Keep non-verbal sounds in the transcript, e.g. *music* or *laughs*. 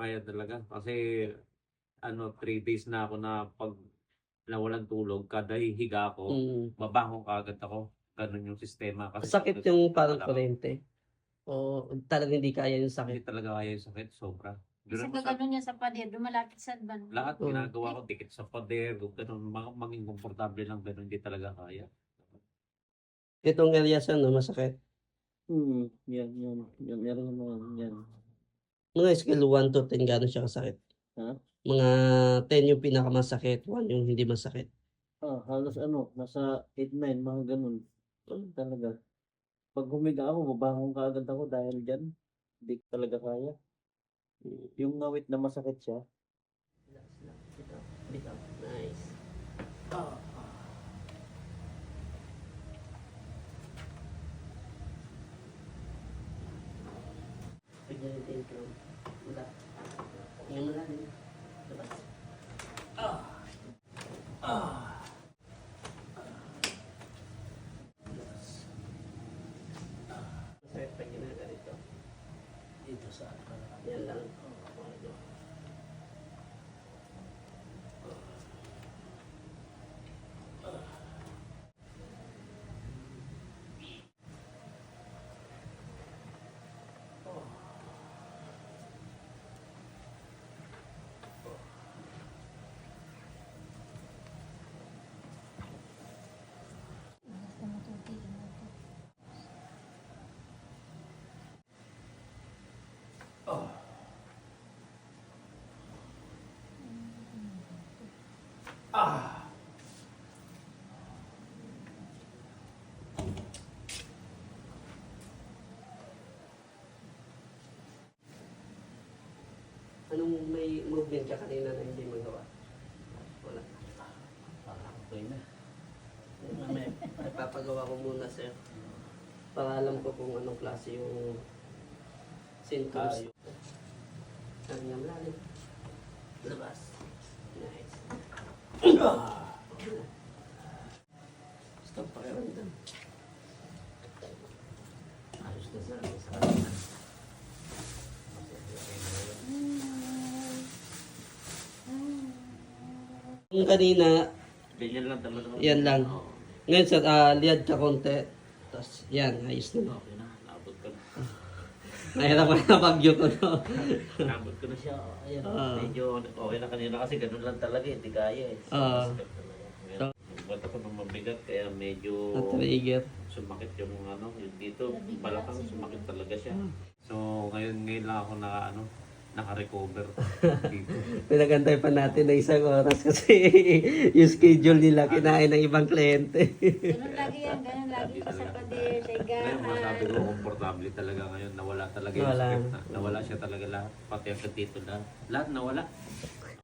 kaya talaga. Kasi, ano, 3 days na ako na pag nawalan tulog, kada higa ko, Mm. babangon kagad ako. Ganun yung sistema. Kasi Sakit yung parang wala- kurente. O talagang hindi kaya yung Hindi sakit. talaga kaya yung sakit, sobra. Kasi ako sa, kagano niya sa pader, dumalapit sa ban. lahat Oo. ginagawa ko, dikit sa pader, ganun, mga- maging komportable lang, ganun, hindi talaga kaya. Itong area sa no, masakit. Hmm, yan, yan. Yan, meron naman yan. Mga scale 1 to 10, gano'n siya kasakit? Ha? Mga 10 yung pinakamasakit, 1 yung hindi masakit. Ah, halos ano, nasa 8-9, mga ganun. Talaga. Pag humiga ako, babangon ka agad ako dahil dyan. Hindi ko talaga kaya. Yung ngawit na masakit siya, Nice. Bigyan natin yung crown. Wala. Tingnan mo lang. Labas. Masakit pag ginaganito. dito sa Yan lang. Basta Anong may movement ka kanina na hindi magawa? Wala. Okay na. Mamaya, Ipapagawa ko muna sir. Para alam ko kung anong klase yung symptoms. Sabi nga malalim. Labas. Nice. Stop pakiramdam. Ayos na sir. Sa kanina. Yung kanina, Ganyan lang talaga. Yan lang. Ngayon sir, ah, liad ka konti. Tapos, yan, ayos na. Okay na, naabot ko na. Nahirap ka na bagyo ko, no? Naabot ko na siya. Ayan, Ah. medyo okay na kanina kasi ganun lang talaga, hindi kaya eh. Ah. Sakit talaga. Ngayon, Ba't ako nung mabigat kaya medyo Na-trigger. sumakit yung ano, yung dito, balakang sumakit talaga siya. So, ngayon ngayon lang ako na ano, naka-recover dito. *laughs* Pinagantay pa natin na isang oras kasi *laughs* yung schedule nila kinain ng ibang kliyente. Ganun lagi yan, ganun lagi ka sa pader, sa Ngayon masabi ko, komportable talaga ngayon. Nawala talaga yung Wala. sakit. Na, nawala siya talaga lahat. Pati ang dito lahat. Lahat nawala.